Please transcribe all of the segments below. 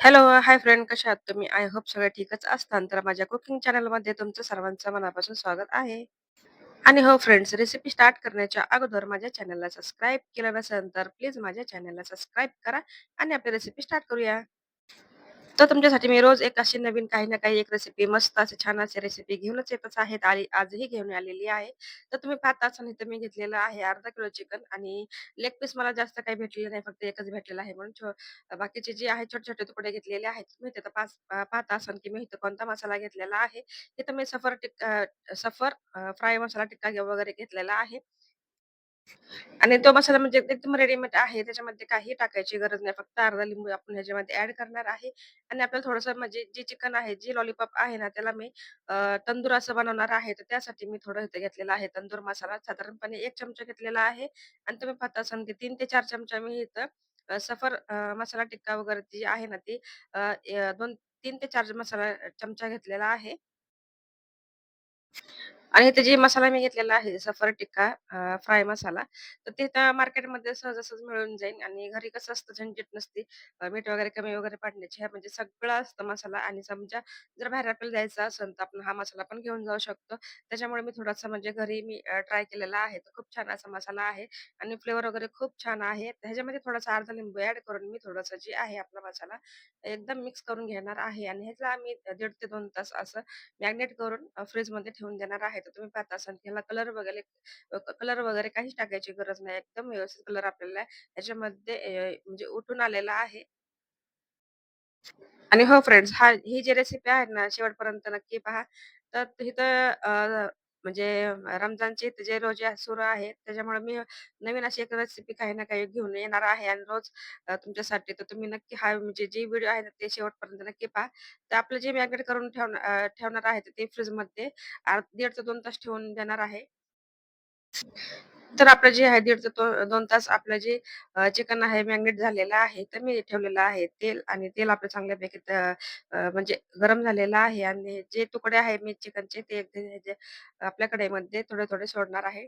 Hello, hi friend कशा आहात तुम्ही? आय होप सगळे ठीकच असताल. तर माझ्या कुकिंग चॅनलमध्ये तुमचं सर्वांचं मनापासून स्वागत आहे. आणि हो फ्रेंड्स, रेसिपी स्टार्ट करण्याच्या अगोदर माझ्या चॅनलला सबस्क्राईब केलं नसेल तर प्लीज माझ्या चॅनलला सबस्क्राईब करा आणि आपली रेसिपी स्टार्ट करूया. तर तुमच्यासाठी मी रोज एक अशी नवीन काही ना काही एक रेसिपी मस्त अशी छान अशी रेसिपी घेऊनच येतच आहेत आणि आजही घेऊन आलेली आहे. तर तुम्ही पाहता असाल इथं मी घेतलेलं आहे अर्धा किलो चिकन आणि लेग पीस मला जास्त काही भेटलेलं नाही, फक्त एकच भेटलेला आहे म्हणून बाकीचे जे आहे छोटे-छोटे तुकडे घेतलेले आहेत. तुम्ही तिथं पाच अ, पाहता असाल की मी इथं कोणता मसाला घेतलेला आहे. इथं मी सफर टिक्का सफर फ्राय मसाला टिक्का वगैरे घेतलेला आहे. आणि तो मसाला म्हणजे एकदम रेडीमेड आहे. त्याच्यामध्ये काही टाकायची गरज नाही. फक्त अर्धा लिंबू आपण ह्याच्यामध्ये ऍड करणार आहे आणि आपल्याला थोडंसं म्हणजे जे चिकन आहे, जे लॉलीपॉप आहे ना, त्याला मी अ, तंदूर असं बनवणार आहे. तर त्यासाठी मी थोडं इथं घेतलेला आहे तंदूर मसाला. साधारणपणे एक चमचा घेतलेला आहे आणि तुम्ही पाहता सांगते तीन ते चार चमचा मी इथं सफर मसाला टिक्का वगैरे जी आहे ना, ती अ, 2 3 ते चार मसाला चमचा घेतलेला आहे. आणि इथे जे मसाला मी घेतलेला आहे सफर टिक्का फ्राय मसाला, तर ते तर मार्केटमध्ये सहजासहज मिळून जाईल आणि घरी कसं असतं झंझट नसते. मीठ वगैरे कमी वगैरे पडण्याची. ह्या म्हणजे सगळं असतं मसाला आणि समजा जर बाहेर आपल्याला जायचं असेल, तर आपण हा मसाला पण घेऊन जाऊ शकतो. त्याच्यामुळे मी थोडासा म्हणजे घरी मी ट्राय केलेला आहे. तर खूप छान असा मसाला आहे आणि फ्लेवर वगैरे खूप छान आहे. ह्याच्यामध्ये थोडासा अर्धा लिंबू ऍड करून मी थोडासा जे आहे आपला मसाला एकदम मिक्स करून घेणार आहे आणि ह्याचा आम्ही दीड ते दोन तास असं मॅग्नेट करून फ्रीजमध्ये ठेवून देणार आहे. तर तुम्ही पाहता असाल की ह्याला कलर वगैरे कलर वगैरे काहीच टाकायची गरज नाही. एकदम व्यवस्थित कलर आपल्याला याच्यामध्ये म्हणजे उठून आलेला आहे. आणि हो फ्रेंड्स, हा ही जी रेसिपी आहे ना, शेवटपर्यंत नक्की पहा. तर इथं म्हणजे रमजानचे जे रोजे सुरू आहेत, त्याच्यामुळे मी नवीन अशी एक रेसिपी काही ना काही घेऊन येणार आहे आणि रोज अ, तुमच्यासाठी. तर तुम्ही नक्की हा म्हणजे जे व्हिडिओ आहे ना, ते शेवटपर्यंत नक्की पहा. तर आपलं जे मॅग्नेट करून ठेवण अ, ठेवणार आहे, तर ते फ्रीजमध्ये अ, 1.5 ते दोन तास ठेवून देणार आहे. तर आपलं जे आहे दीड ते दोन तास आपलं जे चिकन आहे मॅग्नेट झालेलं आहे. तर मी ठेवलेलं आहे तेल आणि तेल आपलं चांगल्यापैकी म्हणजे गरम झालेलं आहे आणि जे तुकडे आहे मी चिकनचे ते आपल्याकडे मध्ये आपल्या थोडे-थोडे सोडणार आहे.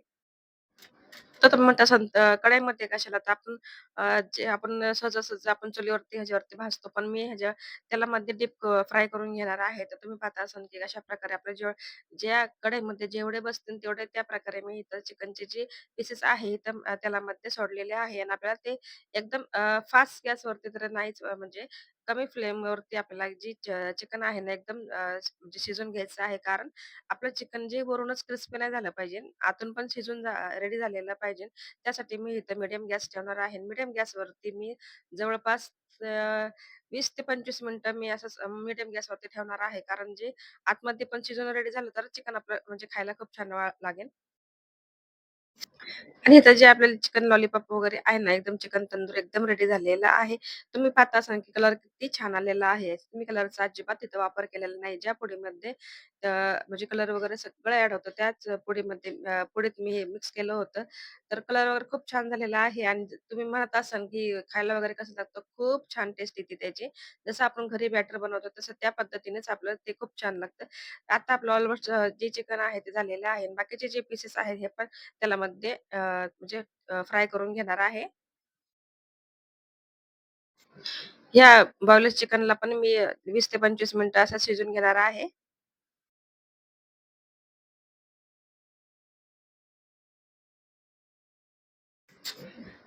तर तुम्ही म्हणता असाल कढईमध्ये कशाला तर आपण अ, जे आपण सहजासहजी आपण चुलीवरती ह्याच्यावरती भाजतो. पण मी ह्याच्या तेलामध्ये डीप फ्राय करून घेणार आहे. तर तुम्ही पाहता असाल की कशाप्रकारे आपल्या जेव ज्या कढईमध्ये जेवढे बसतील तेवढे त्या प्रकारे मी इथं चिकनचे जे पीसेस आहे इथं अ, तेलामध्ये सोडलेले आहे आणि आपल्याला ते एकदम फास्ट गॅसवरती तर नाहीच अ, म्हणजे कमी फ्लेमवरती आपल्याला जी चिकन आहे ना एकदम अ, म्हणजे शिजवून घ्यायचं आहे. कारण आपलं चिकन जे वरूनच क्रिस्पी नाही झालं पाहिजे, आतून पण शिजून रेडी झालेलं पाहिजे. त्यासाठी मी इथं मीडियम गॅस ठेवणार आहे. मीडियम गॅसवरती मी जवळपास अ, 20 ते 25 मिनिटं मी असं मीडियम गॅसवरती ठेवणार आहे. कारण जे आतमध्ये पण शिजून रेडी झालं तर चिकन आपलं म्हणजे खायला खूप छान वा लागेल. आणि इथं जे आपल्याला चिकन लॉलीपॉप वगैरे आहे ना, एकदम चिकन तंदूर एकदम रेडी झालेला आहे. तुम्ही पाहता असाल की कलर किती छान आलेला आहे. मी कलरचा अजिबात तिथं वापर केलेला नाही. ज्या पुडीमध्ये अ, म्हणजे कलर वगैरे सगळं ॲड होतं त्याच पुडीमध्ये अ, पुडीत मी हे मिक्स केलं होतं. तर कलर वगैरे खूप छान झालेला आहे आणि तुम्ही म्हणत असाल की खायला वगैरे कसं लागतं, खूप छान टेस्ट येते त्याची. जसं आपण घरी बॅटर बनवतो तसं त्या पद्धतीनेच आपलं ते खूप छान लागतं. आता आपलं ऑलमोस्ट जे चिकन आहे ते झालेलं आहे बाकीचे जे पीसेस आहेत हे पण अ, म्हणजे अ, फ्राय करून घेणार आहे. ह्या बॉयलर चिकनला पण मी अ, 20 ते 25 मिनिटं असं शिजवून घेणार आहे.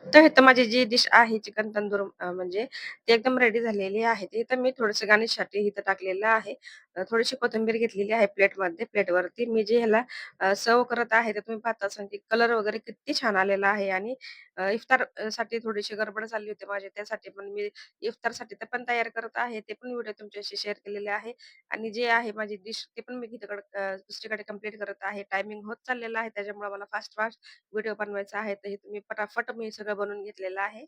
तर इथं माझी जी डिश आहे चिकन तंदूर अ, म्हणजे ती एकदम रेडी झालेली आहे. इथं मी थोडंसं गार्निशसाठी इथं टाकलेलं आहे. थोडीशी कोथिंबीर घेतलेली आहे प्लेटमध्ये. प्लेटवरती मी जे ह्याला सर्व करत आहे, तर तुम्ही पाहता असाल की कलर वगैरे किती छान आलेला आहे आणि इफ्तारसाठी थोडीशी गडबड चालली होती माझी. त्यासाठी पण मी इफ्तारसाठी ते पण तयार करत आहे. ते पण व्हिडिओ तुमच्याशी शेअर केलेले आहे आणि जे आहे माझी डिश ते पण मी तिकडे दुसरीकडे कंप्लीट करत आहे. टायमिंग होत चाललेला आहे. त्याच्यामुळे मला फास्ट-फास्ट व्हिडिओ बनवायचा आहे. तर हे तुम्ही पटापट मी सगळं बनवून घेतलेलं आहे.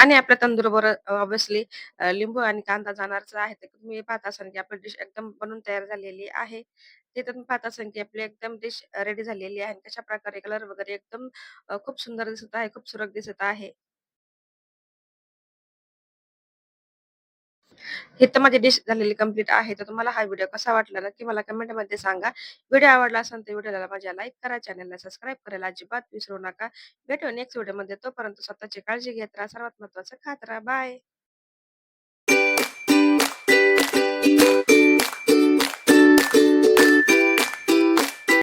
आणि आपल्या तंदूरवर ऑब्विसली लिंबू आणि कांदा जाणारच आहे. तर तुम्ही पाहत असाल की आपली डिश एकदम बनून तयार झालेली आहे. ते तुम्ही पाहत असाल की आपली एकदम डिश रेडी झालेली आहे. कशाप्रकारे कलर वगैरे एकदम अ, खूप सुंदर दिसत आहे, खूप सुरेख दिसत आहे. हे तर माझी डिश झालेली कंप्लीट आहे. तर तुम्हाला हा व्हिडिओ कसा वाटला नक्की मला कमेंटमध्ये सांगा. व्हिडिओ आवडला असेल तर व्हिडिओला माझ्या लाईक करा, चॅनलला सबस्क्राईब करायला अजिबात विसरू नका. भेटू नेक्स्ट व्हिडिओमध्ये. तोपर्यंत स्वतःची काळजी घेत राहा. सर्वात महत्वाचं खात राहा. बाय.